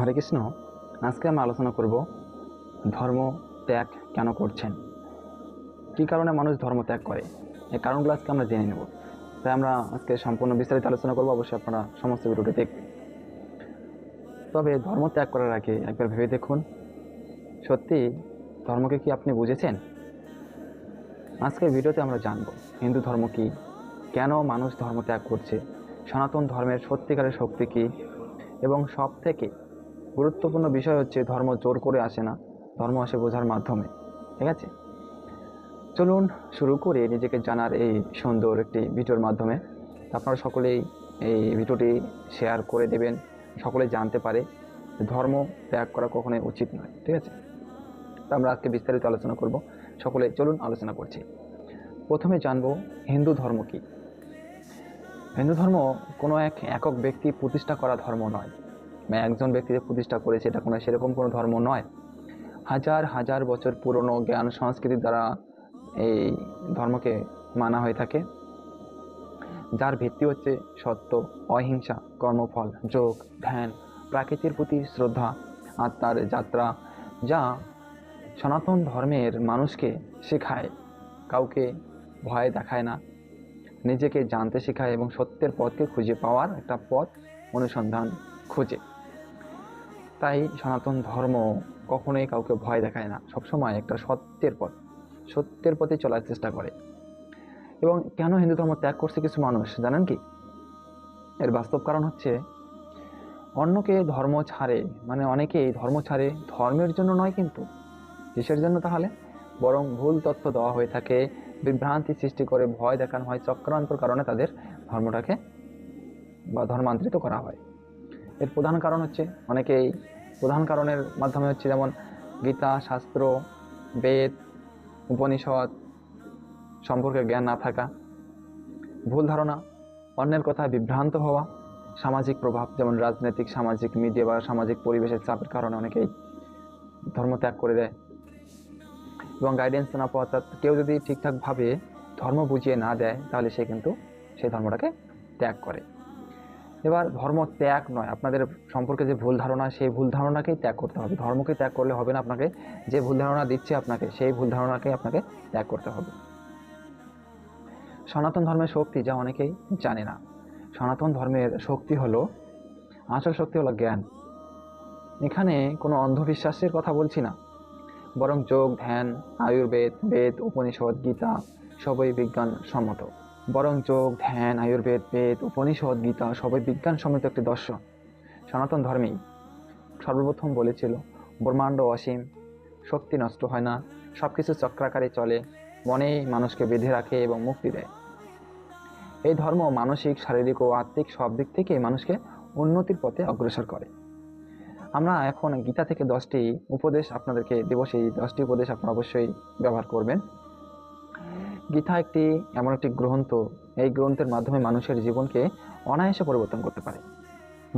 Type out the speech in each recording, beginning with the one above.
হরে কৃষ্ণ, আজকে আমরা আলোচনা করব ধর্ম ত্যাগ কেন করছেন? কী কারণে মানুষ ধর্ম ত্যাগ করে? এই কারণগুলো আজকে আমরা জেনে নেব। তাই আমরা আজকে সম্পূর্ণ বিস্তারিত আলোচনা করব, অবশ্যই আপনারা সমস্ত ভিডিওটি দেখবেন তবে ধর্ম ত্যাগ করার আগে একবার ভেবে দেখুন, সত্যি ধর্মকে কি আপনি বুঝেছেন? আজকের ভিডিওতে আমরা জানব, হিন্দু ধর্ম কি? কেন মানুষ ধর্ম ত্যাগ করছে? সনাতন ধর্মের সত্যিকারের শক্তি কী? এবং সব থেকে গুরুত্বপূর্ণ বিষয় হচ্ছে ধর্ম জোর করে আসে না, ধর্ম আসে বোঝার মাধ্যমে, ঠিক আছে? চলুন শুরু করে নিজেকে জানার এই সুন্দর একটি ভিডিওর মাধ্যমে। আপনারা সকলেই এই ভিডিওটি শেয়ার করে দেবেন, সকলে জানতে পারে ধর্ম ত্যাগ করা কখনোই উচিত নয়, ঠিক আছে? তো আমরা আজকে বিস্তারিত আলোচনা করব, সকলে চলুন আলোচনা করছি। প্রথমে জানব হিন্দু ধর্ম কী? হিন্দু ধর্ম কোনো এক একক ব্যক্তি প্রতিষ্ঠা করা ধর্ম নয়। বা একজন ব্যক্তি যে প্রতিষ্ঠা করেছে, এটা কোনো সেরকম কোনো ধর্ম নয়। হাজার হাজার বছর পুরনো জ্ঞান সংস্কৃতির দ্বারা এই ধর্মকে মানা হয়ে থাকে। যার ভিত্তি হচ্ছে সত্য, অহিংসা, কর্মফল, যোগ, ধ্যান, প্রাকৃতির প্রতি শ্রদ্ধা, আত্মার যাত্রা, যা সনাতন ধর্মের মানুষকে শেখায়, কাউকে ভয় দেখায় না। নিজেকে জানতে শেখায় এবং সত্যের পথকে খুঁজে পাওয়ার একটা পথ অনুসন্ধান খোঁজে। তাই সনাতন ধর্ম কখনোই কাউকে ভয় দেখায় না। সবসময় একটা সত্যের পথ, সত্যের পথে চলার চেষ্টা করে। এবং কেন হিন্দু ধর্ম ত্যাগ করছে কিছু মানুষ, জানেন কি? এর বাস্তব কারণ হচ্ছে, অন্যকে ধর্ম ছাড়ে মানে অনেকেই ধর্ম ছাড়ে ধর্মের জন্য নয় কিন্তু, কিসের জন্য তাহলে? বরং ভুল তথ্য দেওয়া হয়ে থাকে, বিভ্রান্তি সৃষ্টি করে, ভয় দেখানো হয়, চক্রান্তর কারণে তাদের ধর্মটাকে বা ধর্মান্তরিত করা হয়। এর প্রধান কারণ হচ্ছে অনেকেই প্রধান কারণের মাধ্যমে হচ্ছে যেমন গীতা, শাস্ত্র, বেদ, উপনিষদ সম্পর্কে জ্ঞান না থাকা, ভুল ধারণা, অন্যের কথায় বিভ্রান্ত হওয়া, সামাজিক প্রভাব যেমন রাজনৈতিক, সামাজিক মিডিয়া বা সামাজিক পরিবেশের চাপের কারণে অনেকেই ধর্ম ত্যাগ করে দেয়। এবং গাইডেন্স না পাওয়া অর্থাৎ কেউ যদি ঠিকঠাকভাবে ধর্ম বুঝিয়ে না দেয়, তাহলে সে কিন্তু সেই ধর্মটাকে ত্যাগ করে। এবার ধর্ম ত্যাগ নয়। আপনাদের সম্পর্কে যে ভুল ধারণা, সেই ভুল ধারণাকেই ত্যাগ করতে হবে। ধর্মকে ত্যাগ করলে হবে না আপনাকে। যে ভুল ধারণা দিচ্ছে আপনাকে, সেই ভুল ধারণাকেই আপনাকে ত্যাগ করতে হবে। সনাতন ধর্মের শক্তি যা অনেকেই জানে না। সনাতন ধর্মের শক্তি হলো, আসল শক্তি হলো জ্ঞান। এখানে কোনো অন্ধবিশ্বাসের কথা বলছি না। বরং যোগ, ধ্যান, আয়ুর্বেদ, বেদ, উপনিষদ, গীতা, সবই বিজ্ঞান সম্মত বরং যোগ ধ্যান, আয়ুর্বেদ, বেদ, উপনিষদ, গীতা সবই বিজ্ঞানসম্মত একটি দর্শন। সনাতন ধর্মেই সর্বপ্রথম বলেছিল, ব্রহ্মাণ্ড অসীম, শক্তি নষ্ট হয় না সব কিছু চক্রাকারে চলে, মনেই মানুষকে বেঁধে রাখে এবং মুক্তি দেয়। এই ধর্ম মানসিক, শারীরিক ও আত্মিক সব দিক থেকে মানুষকে উন্নতির পথে অগ্রসর করে। আমরা এখন গীতা থেকে দশটি উপদেশ আপনাদেরকে দেব সেই দশটি উপদেশ আপনারা অবশ্যই ব্যবহার করবেন। গীতা একটি এমন একটি গ্রন্থ। এই গ্রন্থের মাধ্যমে মানুষের জীবনকে অনায়াসে পরিবর্তন করতে পারে।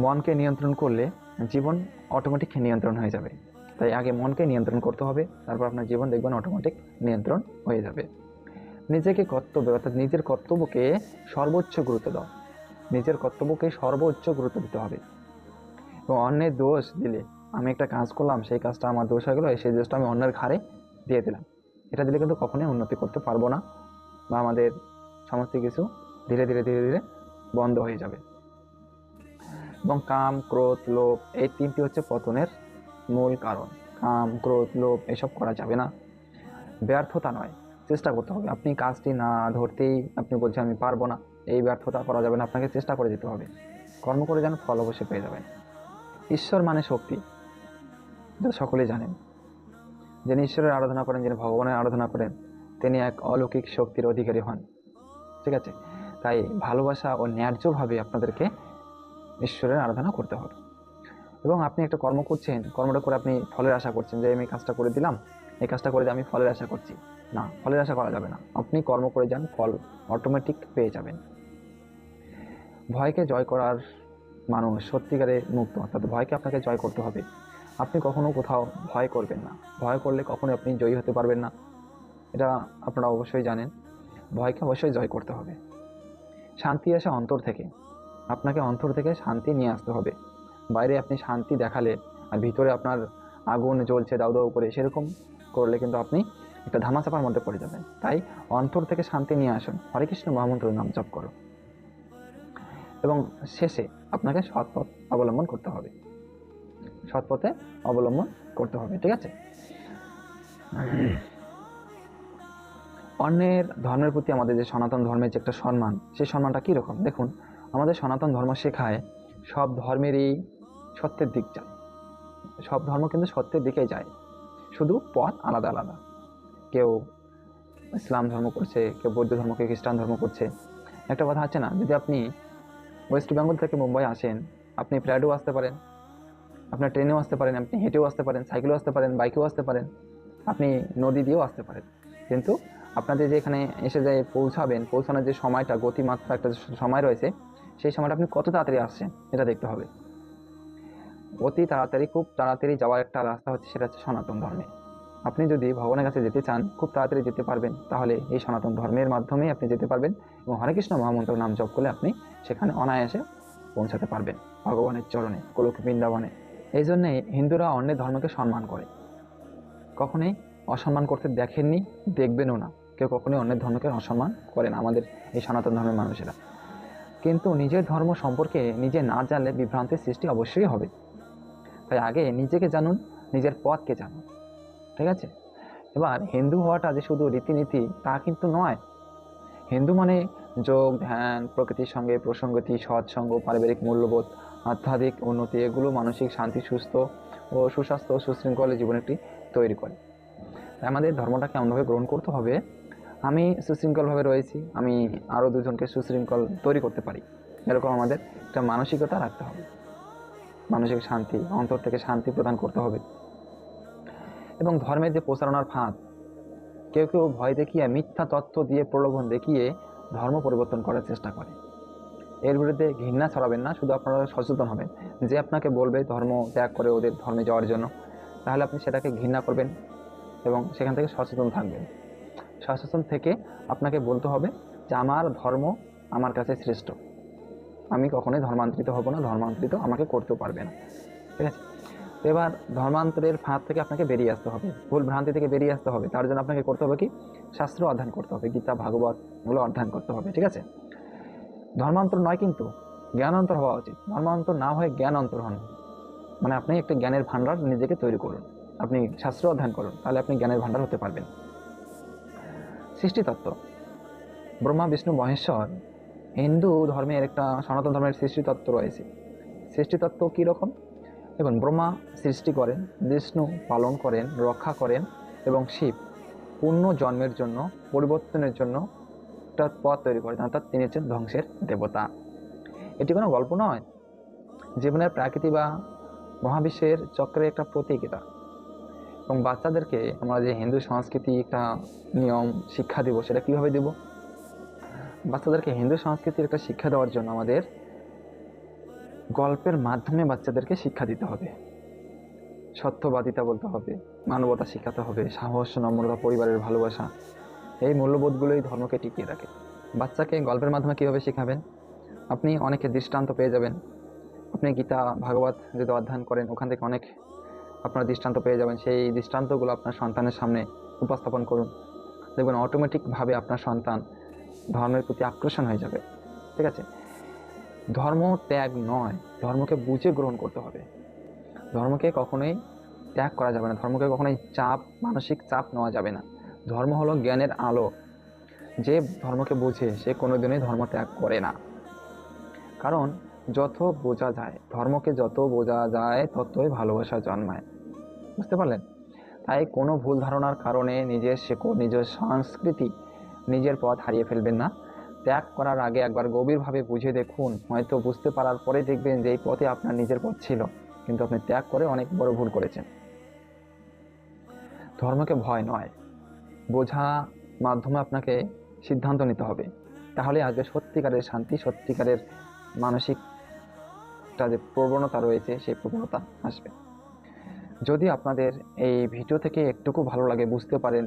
মনকে নিয়ন্ত্রণ করলে জীবন অটোমেটিক নিয়ন্ত্রণ হয়ে যাবে। তাই আগে মনকে নিয়ন্ত্রণ করতে হবে, তারপর আপনার জীবন দেখবেন অটোমেটিক নিয়ন্ত্রণ হয়ে যাবে। নিজেকে কর্তব্য, অর্থাৎ নিজের কর্তব্যকে সর্বোচ্চ গুরুত্ব দাও। নিজের কর্তব্যকে সর্বোচ্চ গুরুত্ব দিতে হবে। এবং অন্যের দোষ দিলে আমি একটা কাজ করলাম, সেই কাজটা আমার দোষ হয়ে গেলো, সেই দোষটা আমি অন্যের ঘাড়ে দিয়ে দিলাম। এটা দিলে কিন্তু কখনোই উন্নতি করতে পারব না বা আমাদের সমস্ত কিছু ধীরে ধীরে ধীরে ধীরে বন্ধ হয়ে যাবে। এবং কাম, ক্রোধ, লোভ এই তিনটি হচ্ছে পতনের মূল কারণ। কাম, ক্রোধ, লোভ এসব করা যাবে না। ব্যর্থতা নয়, চেষ্টা করতে হবে। আপনি কাজটি না ধরতেই আপনি বলছেন, আমি পারব না। এই ব্যর্থতা করা যাবে না, আপনাকে চেষ্টা করে যেতে হবে। কর্ম করে যেন, ফল অবশ্যই পেয়ে যাবেন। ঈশ্বর মানে শক্তি এটা সকলেই জানেন। যিনি ঈশ্বরের আরাধনা করেন, যিনি ভগবানের আরাধনা করেন, তিনি এক অলৌকিক শক্তির অধিকারী হন। ঠিক আছে? তাই ভালোবাসা ও ন্যায্যভাবে আপনাদেরকে ঈশ্বরের আরাধনা করতে হবে। এবং আপনি একটা কর্ম করছেন, কর্মটা করে আপনি ফলের আশা করছেন যে, আমি কাজটা করে দিলাম, এই কাজটা করে আমি ফলের আশা করছি। না, ফলের আশা করা যাবে না। আপনি কর্ম করে যান, ফল অটোমেটিক পেয়ে যাবেন। ভয়কে জয় করার মানুষ সত্যিকারে মুক্ত, অর্থাৎ ভয়কে আপনাকে জয় করতে হবে। আপনি কখনো কোথাও ভয় করবেন না। ভয় করলে কখনো আপনি জয়ী হতে পারবেন না। এটা আপনারা অবশ্যই জানেন। ভয়কে অবশ্যই জয় করতে হবে। শান্তি আসে অন্তর থেকে। আপনাকে অন্তর থেকে শান্তি নিয়ে আসতে হবে। বাইরে আপনি শান্তি দেখালে আর ভিতরে আপনার আগুন জ্বলছে, দাউ দাউ করে, সেরকম করলে কিন্তু আপনি একটা ধামাচাপার মধ্যে পড়ে যাবেন। তাই অন্তর থেকে শান্তি নিয়ে আসুন। হরে কৃষ্ণ মহামন্ত্র নাম জপ করো। এবং শেষে আপনাকে সৎ পথ অবলম্বন করতে হবে। সৎ পথে অবলম্বন করতে হবে, ঠিক আছে? অন্যের ধর্মের প্রতি আমাদের যে সনাতন ধর্মের যে একটা সম্মান, সেই সম্মানটা কীরকম? দেখুন, আমাদের সনাতন ধর্ম শেখায় সব ধর্মেরই সত্যের দিক যায় সব ধর্ম কিন্তু সত্যের দিকেই যায়। শুধু পথ আলাদা আলাদা। কেউ ইসলাম ধর্ম করছে, কেউ বৌদ্ধ ধর্ম কেউ খ্রিস্টান ধর্ম করছে। একটা কথা আছে না, যদি আপনি ওয়েস্ট বেঙ্গল থেকে মুম্বাই আসেন, আপনি ফ্লাইটেও আসতে পারেন। আপনার ট্রেনেও আসতে পারেন, আপনি হেঁটেও আসতে পারেন, সাইকেলেও আসতে পারেন, বাইকেও আসতে পারেন, আপনি নদী দিয়েও আসতে পারেন। কিন্তু আপনাদের যে এখানে এসে যে পৌঁছাবেন, পৌঁছানোর যে সময়টা, গতিমাত্রা একটা সময় রয়েছে, সেই সময়টা আপনি কত তাড়াতাড়ি আসছেন, এটা দেখতে হবে। অতি তাড়াতাড়ি, খুব তাড়াতাড়ি যাওয়ার একটা রাস্তা হচ্ছে, সেটা হচ্ছে সনাতন ধর্মে। আপনি যদি ভগবানের কাছে যেতে চান, খুব তাড়াতাড়ি যেতে পারবেন, তাহলে এই সনাতন ধর্মের মাধ্যমেই আপনি যেতে পারবেন এবং হরে কৃষ্ণ মহামন্ত্র নাম জপ করলে আপনি সেখানে অনায়াসে পৌঁছাতে পারবেন, ভগবানের চরণে গোলক বৃন্দাবনে এই জন্যে হিন্দুরা অন্যের ধর্মকে সম্মান করে। কখনোই অসম্মান করতে দেখেননি, দেখবেনও না। কেউ কখনোই অন্যের ধর্মকে অসম্মান করে না আমাদের এই সনাতন ধর্মের মানুষেরা। কিন্তু নিজের ধর্ম সম্পর্কে নিজে না জানলে বিভ্রান্তির সৃষ্টি অবশ্যই হবে। তাই আগে নিজেকে জানুন, নিজের পথকে জানুন। ঠিক আছে? এবার হিন্দু হওয়াটা যে শুধু রীতিনীতি, তা কিন্তু নয়। হিন্দু মানে যোগ, ধ্যান, প্রকৃতির সঙ্গে প্রসঙ্গতি, সৎসঙ্গ, পারিবারিক মূল্যবোধ আধ্যাত্মিক উন্নতি, এগুলো মানসিক শান্তি, সুস্থ ও সুস্বাস্থ্য সুশৃঙ্খল জীবন একটি তৈরি করে। আমাদের ধর্মটাকে এমনভাবে গ্রহণ করতে হবে, আমি সুশৃঙ্খলভাবে রয়েছি, আমি আরও দুজনকে সুশৃঙ্খল তৈরি করতে পারি। এরকম আমাদের একটা মানসিকতা রাখতে হবে। মানসিক শান্তি, অন্তর থেকে শান্তি প্রদান করতে হবে। এবং ধর্মের যে প্রচারণার ফাঁদ, কেউ কেউ ভয় দেখিয়ে মিথ্যা তথ্য দিয়ে প্রলোভন দেখিয়ে ধর্ম পরিবর্তন করার চেষ্টা করে। এর বিরুদ্ধে ঘৃণা ছড়াবেন না, শুধু আপনারা সচেতন হবেন যে আপনাকে বলবে ধর্ম ত্যাগ করে ওদের ধর্মে যাওয়ার জন্য। তাহলে আপনি সেটাকে ঘৃণা করবেন এবং সেখান থেকে সচেতন থাকবেন। সচেতন থেকে আপনাকে বলতে হবে যে আমার ধর্ম আমার কাছে শ্রেষ্ঠ। আমি কখনোই ধর্মান্তরিত হব না, ধর্মান্তরিত আমাকে করতেও পারবে না। ঠিক আছে? এবার ধর্মান্তরের ফাঁদ থেকে আপনাকে বেরিয়ে আসতে হবে, ভুল ভ্রান্তি থেকে বেরিয়ে আসতে হবে। তার জন্য আপনাকে করতে হবে কি? শাস্ত্র অধ্যয়ন করতে হবে, গীতা, ভাগবত, এগুলো অধ্যয়ন করতে হবে, ঠিক আছে? ধর্মান্তর নয় কিন্তু জ্ঞানান্তর হওয়া উচিত। ধর্মান্তর না হয়ে জ্ঞান অন্তর হন। মানে আপনি একটা জ্ঞানের ভাণ্ডার নিজেকে তৈরি করুন। আপনি শাস্ত্র অধ্যয়ন করুন, তাহলে আপনি জ্ঞানের ভাণ্ডার হতে পারবেন। সৃষ্টিতত্ত্ব। ব্রহ্মা, বিষ্ণু, মহেশ্বর, হিন্দু ধর্মের একটা সনাতন ধর্মের সৃষ্টিতত্ত্ব রয়েছে। সৃষ্টিতত্ত্ব কীরকম দেখুন, ব্রহ্মা সৃষ্টি করেন, বিষ্ণু পালন করেন, রক্ষা করেন এবং শিব পূর্ণ জন্মের জন্য, পরিবর্তনের জন্য একটা পথ তৈরি করেন অর্থাৎ তিনি হচ্ছেন ধ্বংসের দেবতা। এটি কোনো গল্প নয়। জীবনের প্রাকৃতি বা মহাবিশ্বের চক্রের একটা প্রতীক এটা। এবং বাচ্চাদেরকে আমরা যে হিন্দু সংস্কৃতি একটা নিয়ম, শিক্ষা দেবো, সেটা কীভাবে দেব? বাচ্চাদেরকে হিন্দু সংস্কৃতির একটা শিক্ষা দেওয়ার জন্য আমাদের গল্পের মাধ্যমে বাচ্চাদেরকে শিক্ষা দিতে হবে। সত্যবাদিতা বলতে হবে, মানবতা শেখাতে হবে, সাহস, নম্রতা, পরিবারের ভালোবাসা। এই মূল্যবোধগুলোই ধর্মকে টিকিয়ে রাখে। বাচ্চাকে গল্পের মাধ্যমে কীভাবে শেখাবেন? আপনি অনেকে দৃষ্টান্ত পেয়ে যাবেন। আপনি গীতা, ভাগবত যদি অধ্যয়ন করেন, ওখান থেকে অনেক আপনার দৃষ্টান্ত পেয়ে যাবেন। সেই দৃষ্টান্তগুলো আপনার সন্তানের সামনে উপস্থাপন করুন। দেখবেন অটোমেটিকভাবে আপনার সন্তান ধর্মের প্রতি আকর্ষণ হয়ে যাবে। ঠিক আছে? ধর্ম ত্যাগ নয়, ধর্মকে বুঝে গ্রহণ করতে হবে। ধর্মকে কখনোই ত্যাগ করা যাবে না। ধর্মকে কখনোই চাপ, মানসিক চাপ নেওয়া যাবে না। ধর্ম হলো জ্ঞানের আলো। যে ধর্মকে বোঝে, সে কোনোদিনই ধর্ম ত্যাগ করে না। কারণ, যত বোঝা যায়, ধর্মকে যত বোঝা যায়, ততই ভালোবাসা জন্মায়। বুঝতে পারলেন? তাই কোনো ভুল ধারণার কারণে নিজের শেকড়, নিজের সংস্কৃতি, নিজের পথ হারিয়ে ফেলবেন না। ত্যাগ করার আগে একবার গভীরভাবে বুঝে দেখুন, হয়তো বুঝতে পারার পরে দেখবেন যে এই পথে আপনার নিজের পথ ছিল, কিন্তু আপনি ত্যাগ করে অনেক বড় ভুল করেছেন। ধর্মকে ভয় নয় বোঝা মাধ্যমে আপনাকে সিদ্ধান্ত নিতে হবে। তাহলে আসবে সত্যিকারের শান্তি, সত্যিকারের মানসিক একটা যে প্রবণতা রয়েছে, সেই প্রবণতা আসবে। যদি আপনাদের এই ভিডিও থেকে একটুকু ভালো লাগে, বুঝতে পারেন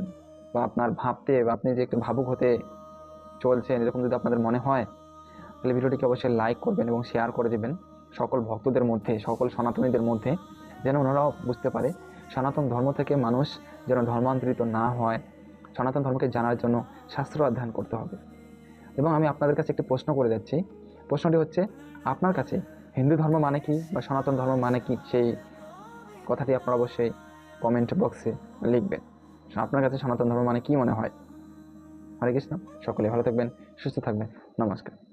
বা আপনার ভাবতে বা আপনি যে একটু ভাবুক হতে চলছেন, এরকম যদি আপনাদের মনে হয়, তাহলে ভিডিওটিকে অবশ্যই লাইক করবেন এবং শেয়ার করে দেবেন সকল ভক্তদের মধ্যে, সকল সনাতনীদের মধ্যে, যেন ওনারাও বুঝতে পারে সনাতন ধর্ম থেকে মানুষ যেন ধর্মান্তরিত না হয় সনাতন ধর্মকে জানার জন্য শাস্ত্র অধ্যয়ন করতে হবে। এবং আমি আপনাদের কাছে একটি প্রশ্ন করে যাচ্ছি। প্রশ্নটি হচ্ছে, আপনার কাছে হিন্দু ধর্ম মানে কি বা সনাতন ধর্ম মানে কি? সেই কথাটি আপনারা অবশ্যই কমেন্ট বক্সে লিখবেন। আপনার কাছে সনাতন ধর্ম মানে কি মনে হয়? হরে কৃষ্ণ, সকলে ভালো থাকবেন, সুস্থ থাকবেন। নমস্কার।